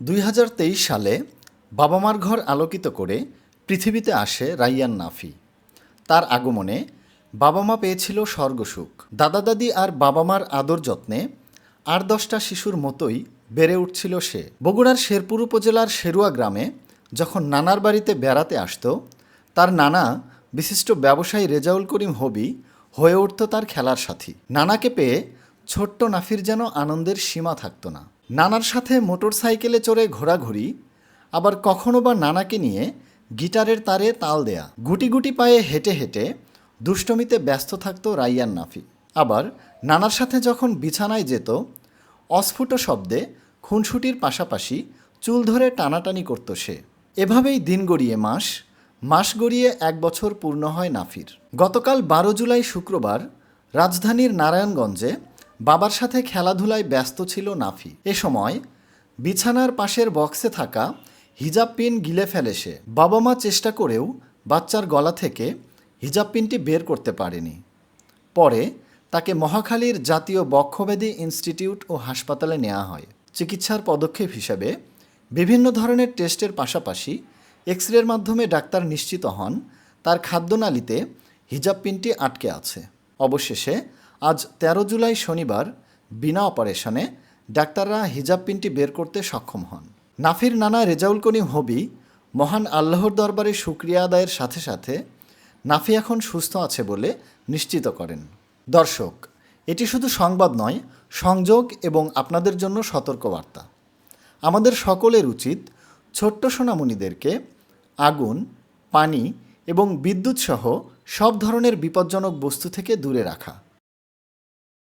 দুই হাজার তেইশ সালে বাবা মার ঘর আলোকিত করে পৃথিবীতে আসে রাইয়ান নাফি। তার আগমনে বাবা মা পেয়েছিল স্বর্গসুখ। দাদা দাদি আর বাবা মার আদর যত্নে আট দশটা শিশুর মতোই বেড়ে উঠছিল সে। বগুড়ার শেরপুর উপজেলার শেরুয়া গ্রামে যখন নানার বাড়িতে বেড়াতে আসতো, তার নানা বিশিষ্ট ব্যবসায়ী রেজাউল করিম হবি হয়ে উঠত তার খেলার সাথী। নানাকে পেয়ে ছোট্ট নাফির যেন আনন্দের সীমা থাকতো না। নানার সাথে মোটর সাইকেলে চড়ে ঘোরাঘুরি, আবার কখনো বা নানাকে নিয়ে গিটারের তারে তাল দেয়া। গুটি গুটি পায়ে হেঁটে হেঁটে দুষ্টমিতে ব্যস্ত থাকত রাইয়ান নাফি। আবার নানার সাথে যখন বিছানায় যেত, অস্ফুট শব্দে খুনসুটির পাশাপাশি চুল ধরে টানাটানি করত সে। এভাবেই দিন গড়িয়ে মাস মাস গড়িয়ে এক বছর পূর্ণ হয় নাফির। গতকাল বারো জুলাই শুক্রবার রাজধানীর নারায়ণগঞ্জে বাবার সাথে খেলাধুলায় ব্যস্ত ছিল নাফি। এ সময় বিছানার পাশের বক্সে থাকা হিজাব পিন গিলে ফেলে সে। বাবা মা চেষ্টা করেও বাচ্চার গলা থেকে হিজাব পিনটি বের করতে পারেনি। পরে তাকে মহাখালীর জাতীয় বক্ষব্যাধি ইনস্টিটিউট ও হাসপাতালে নেওয়া হয়। চিকিৎসার পদক্ষেপ হিসেবে বিভিন্ন ধরনের টেস্টের পাশাপাশি এক্স রের মাধ্যমে ডাক্তার নিশ্চিত হন তার খাদ্যনালীতে হিজাব পিনটি আটকে আছে। অবশেষে আজ তেরো জুলাই শনিবার বিনা অপারেশনে ডাক্তাররা হিজাব পিনটি বের করতে সক্ষম হন। নাফির নানা রেজাউল করিম হবি মহান আল্লাহর দরবারে শুক্রিয়া আদায়ের সাথে সাথে নাফি এখন সুস্থ আছে বলে নিশ্চিত করেন। দর্শক, এটি শুধু সংবাদ নয়, সংযোগ এবং আপনাদের জন্য সতর্কবার্তা। আমাদের সকলের উচিত ছোট্ট সোনামণিদেরকে আগুন, পানি এবং বিদ্যুৎসহ সব ধরনের বিপজ্জনক বস্তু থেকে দূরে রাখা।